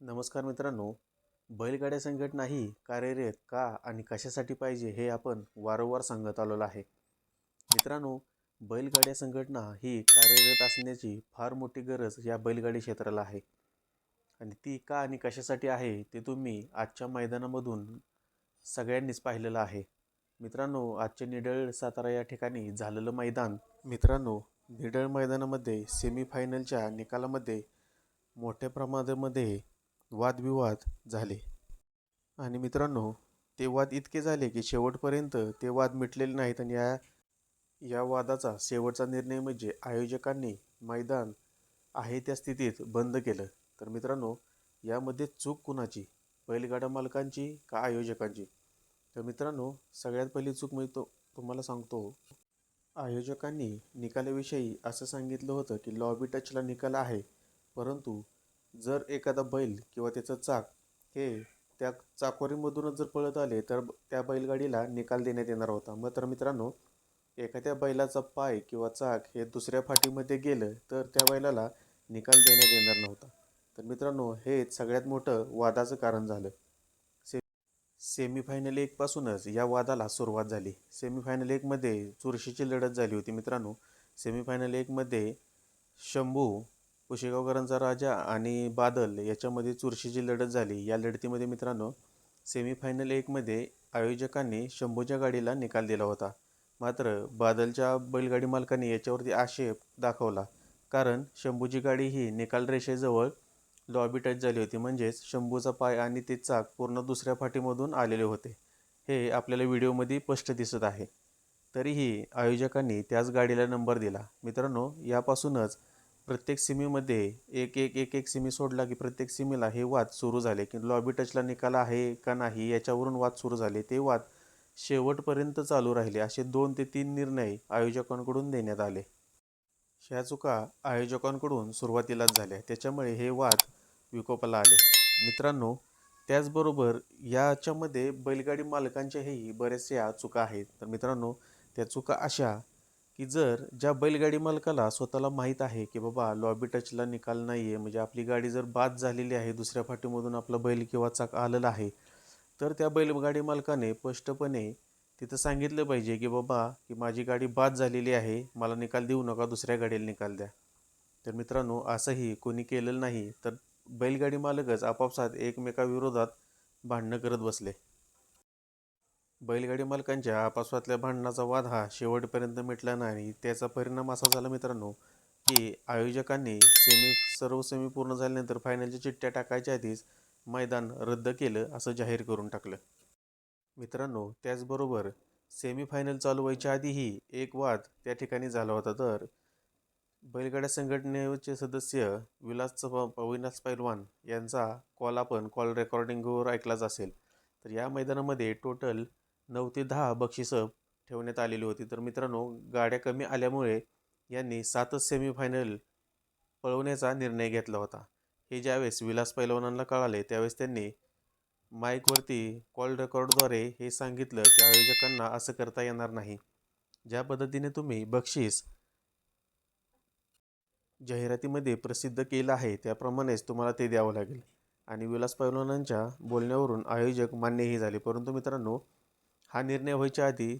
नमस्कार मित्रांनो. बैलगाड्या संघटना ही कार्यरत का आणि कशासाठी पाहिजे हे आपण वारंवार सांगत आलेलो आहे. मित्रांनो बैलगाड्या संघटना ही कार्यरत असण्याची फार मोठी गरज या बैलगाडी क्षेत्राला आहे. आणि ती का आणि कशासाठी आहे ते तुम्ही आजच्या मैदानामधून सगळ्यांनीच पाहिलेलं आहे. मित्रांनो आजचे निडळ सातारा या ठिकाणी झालेलं मैदान मित्रांनो निडळ मैदानामध्ये सेमीफायनलच्या निकालामध्ये मोठ्या प्रमाणामध्ये वादविवाद झाले. आणि मित्रांनो ते वाद इतके झाले की शेवटपर्यंत ते वाद मिटलेले नाहीत आणि या या वादाचा शेवटचा निर्णय म्हणजे आयोजकांनी मैदान आहे त्या स्थितीत बंद केलं. तर मित्रांनो यामध्ये चूक कुणाची? बैलगाडा मालकांची का आयोजकांची? तर मित्रांनो सगळ्यात पहिली चूक मी तो तुम्हाला सांगतो. आयोजकांनी निकालाविषयी असं सांगितलं होतं की लॉबी टचला निकाल आहे परंतु जर एखादा बैल किंवा त्याचं चाक हे त्या चाकोरीमधूनच जर पळत आले तर त्या बैलगाडीला निकाल देण्यात येणार होता. मग तर मित्रांनो एखाद्या बैलाचा पाय किंवा चाक हे दुसऱ्या फाटीमध्ये गेलं तर त्या बैलाला निकाल देण्यात येणार नव्हता. तर मित्रांनो हे सगळ्यात मोठं वादाचं कारण झालं. से सेमीफायनल एकपासूनच या वादाला सुरुवात झाली. सेमीफायनल एकमध्ये चुरशीची लढत झाली होती मित्रांनो. सेमीफायनल एकमध्ये शंभू कुशेगावकरांचा राजा आणि बादल याच्यामध्ये चुरशीची लढत झाली. या लढतीमध्ये मित्रांनो सेमीफायनल एकमध्ये आयोजकांनी शंभूच्या गाडीला निकाल दिला होता. मात्र बादलच्या बैलगाडी मालकांनी याच्यावरती आक्षेप दाखवला. कारण शंभूची गाडी ही निकाल रेषेजवळ लॉबी टच झाली होती. म्हणजेच शंभूचा पाय आणि ते चाक पूर्ण दुसऱ्या फाटीमधून आलेले होते. हे आपल्याला व्हिडिओमध्ये स्पष्ट दिसत आहे. तरीही आयोजकांनी त्याच गाडीला नंबर दिला. मित्रांनो यापासूनच प्रत्येक सिमीमध्ये एक एक एक एक सिमी सोडला की प्रत्येक सिमीला हे वाद सुरू झाले की लॉबी टचला निकाल आहे का नाही याच्यावरून वाद सुरू झाले. ते वाद शेवटपर्यंत चालू राहिले असे दोन ते तीन निर्णय आयोजकांकडून देण्यात आले. ह्या चुका आयोजकांकडून सुरुवातीलाच झाल्या. त्याच्यामुळे हे वाद विकोपाला आले. मित्रांनो त्याचबरोबर याच्यामध्ये बैलगाडी मालकांच्याही बऱ्याचशा चुका आहेत. तर मित्रांनो त्या चुका अशा की जर ज्या बैलगाडी मालकाला स्वतःला माहीत आहे की बाबा लॉबी टचला निकाल नाही आहे म्हणजे आपली गाडी जर बाद झालेली आहे दुसऱ्या फाटीमधून आपला बैल किंवा चाक आलेला आहे तर त्या बैलगाडी मालकाने स्पष्टपणे तिथं सांगितलं पाहिजे की बाबा की माझी गाडी बाद झालेली आहे मला निकाल देऊ नका दुसऱ्या गाडीला निकाल द्या. तर मित्रांनो असंही कोणी केलेलं नाही तर बैलगाडी मालकच आपापसात एकमेकाविरोधात भांडणं करत बसले. बैलगाडी मालकांच्या आपापसातल्या भांडणाचा वाद हा शेवटपर्यंत मिटला नाही. त्याचा परिणाम असा झाला मित्रांनो की आयोजकांनी सेमी सर्व सेमी पूर्ण झाल्यानंतर फायनलच्या चिठ्ठ्या टाकायच्या आधीच मैदान रद्द केलं असं जाहीर करून टाकलं. मित्रांनो त्याचबरोबर सेमीफायनल चालू व्हायच्या आधीही एक वाद त्या ठिकाणी झाला होता. तर बैलगाड्या संघटनेचे सदस्य विलास च- अविनाश पैलवान यांचा कॉल आपण कॉल रेकॉर्डिंगवर ऐकलाच असेल. तर या मैदानामध्ये टोटल नऊ ते दहा बक्षिसं ठेवण्यात आलेली होती. तर मित्रांनो गाड्या कमी आल्यामुळे यांनी सातच सेमीफायनल पळवण्याचा निर्णय घेतला होता. हे ज्यावेळेस विलास पैलवानांना कळाले त्यावेळेस त्यांनी माईकवरती कॉल रेकॉर्डद्वारे हे सांगितलं की आयोजकांना असं करता येणार नाही. ज्या पद्धतीने तुम्ही बक्षीस जाहिरातीमध्ये प्रसिद्ध केलं आहे त्याप्रमाणेच तुम्हाला ते द्यावं लागेल. आणि विलास पैलवानांच्या बोलण्यावरून आयोजक मान्यही झाले. परंतु मित्रांनो हा निर्णय व्हायच्या आधी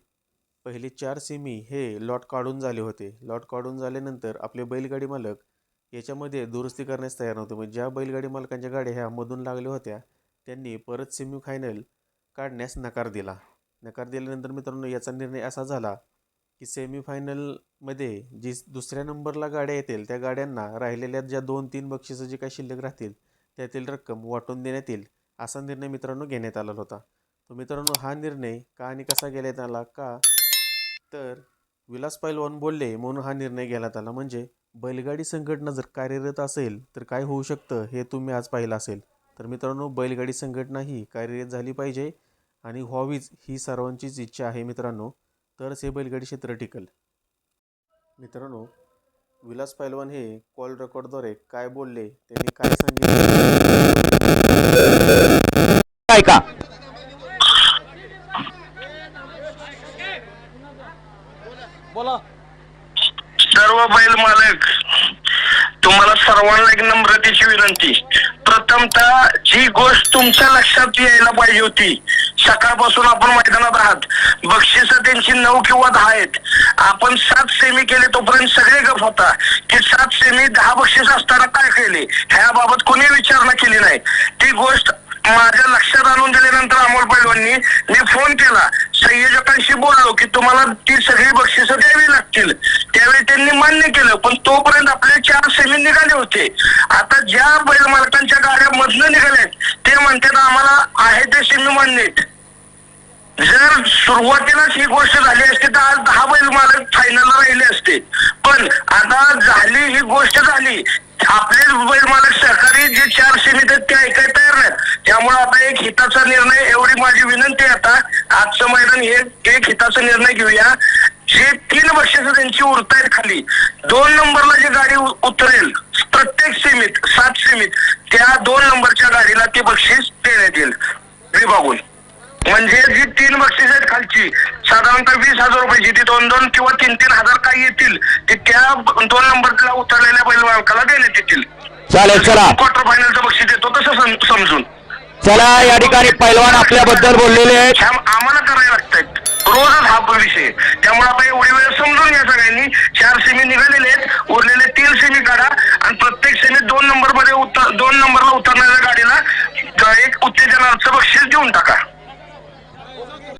पहिले चार सेमी हे लॉट काढून झाले होते. लॉट काढून झाल्यानंतर आपले बैलगाडी मालक याच्यामध्ये दुरुस्ती करण्यास तयार नव्हते. म्हणजे ज्या बैलगाडी मालकांच्या गाड्या ह्या मधून लागल्या होत्या त्यांनी परत सेमीफायनल काढण्यास नकार दिला. नकार दिल्यानंतर मित्रांनो याचा निर्णय असा झाला की सेमीफायनलमध्ये जी दुसऱ्या नंबरला गाड्या येतील त्या गाड्यांना राहिलेल्या ज्या दोन तीन बक्षिसं जे काही शिल्लक राहतील त्यातील रक्कम वाटून देण्यात येईल असा निर्णय मित्रांनो घेण्यात आला होता. तर मित्रांनो हा निर्णय का आणि कसा घेण्यात आला का? तर विलास पैलवान बोलले म्हणून हा निर्णय घेण्यात आला. म्हणजे बैलगाडी संघटना जर कार्यरत असेल तर काय होऊ शकतं हे तुम्ही आज पाहिलं असेल. तर मित्रांनो बैलगाडी संघटना ही कार्यरत झाली पाहिजे आणि व्हावीच ही सर्वांचीच इच्छा आहे मित्रांनो. तरच हे बैलगाडी क्षेत्र टिकल. मित्रांनो विलास पैलवान हे कॉल रेकॉर्डद्वारे काय बोलले त्यांनी काय सांगितलं काय का बोला सर्व तुम्हाला सर्वांना एक नम्रतेची विनंती. प्रथमतः जी गोष्ट तुमच्या लक्षात यायला पाहिजे होती सकाळपासून आपण मैदानात आहात बक्षिस त्यांची नऊ किंवा दहा आहेत. आपण सात सेमी केले तोपर्यंत सगळे गप होता. की सात सेमी दहा बक्षीस असताना काय केले? ह्याबाबत कोणी विचारणा केली नाही. ती गोष्ट माझ्या लक्षात आणून दिल्यानंतर अमोल पैलवांनी मी फोन केला. संयोजकांशी बोललो की तुम्हाला ती सगळी बक्षिसं द्यावी लागतील. त्यावेळी त्यांनी मान्य केलं पण तोपर्यंत आपले चार सेमी निघाले होते. आता ज्या बैल मालकांच्या गाड्या मधनं निघाल्यात ते म्हणतात आम्हाला आहे ते सेमी मान्य. जर सुरुवातीलाच ही गोष्ट झाली असती तर आज दहा बैल मालक फायनलला राहिले असते. पण आता झाली ही गोष्ट झाली. आपले बैल मालक सहकारी जे चार सेमी आहेत ते ऐकायचं त्यामुळे आता एक हिताचा निर्णय एवढी माझी विनंती आहे आता. आजचं मैदान हे एक हिताचा निर्णय घेऊया. जे तीन बक्षिसं त्यांची उरतायत खाली दोन नंबरला जी गाडी उतरेल प्रत्येक सीमित सात सीमित त्या दोन नंबरच्या गाडीला ते बक्षीस देण्यात येईल. विभागून म्हणजे जी तीन बक्षीस आहेत खालची साधारणतः वीस हजार रुपयाची ती दोन दोन किंवा तीन तीन हजार काय येतील ते त्या दोन नंबरला उतरलेल्या बैल मालकाला देण्यात येतील. चालेल चला. क्वार्टर फायनलचं बक्षीस देतो तसं सम- समजून. चला या ठिकाणी पैलवान आपल्याबद्दल बोललेले आहेत. आम्हाला करायला लागतात. रोजच हा विषय. त्यामुळे आपण एवढी वेळ समजून घ्या सगळ्यांनी. चार सेमी निघालेले आहेत. उरलेले तीन सेमी काढा. आणि प्रत्येक सेमी दोन नंबरमध्ये उतर दोन नंबरला उतरणाऱ्या गाडीला एक उत्तेजनाचं बक्षीस देऊन टाका.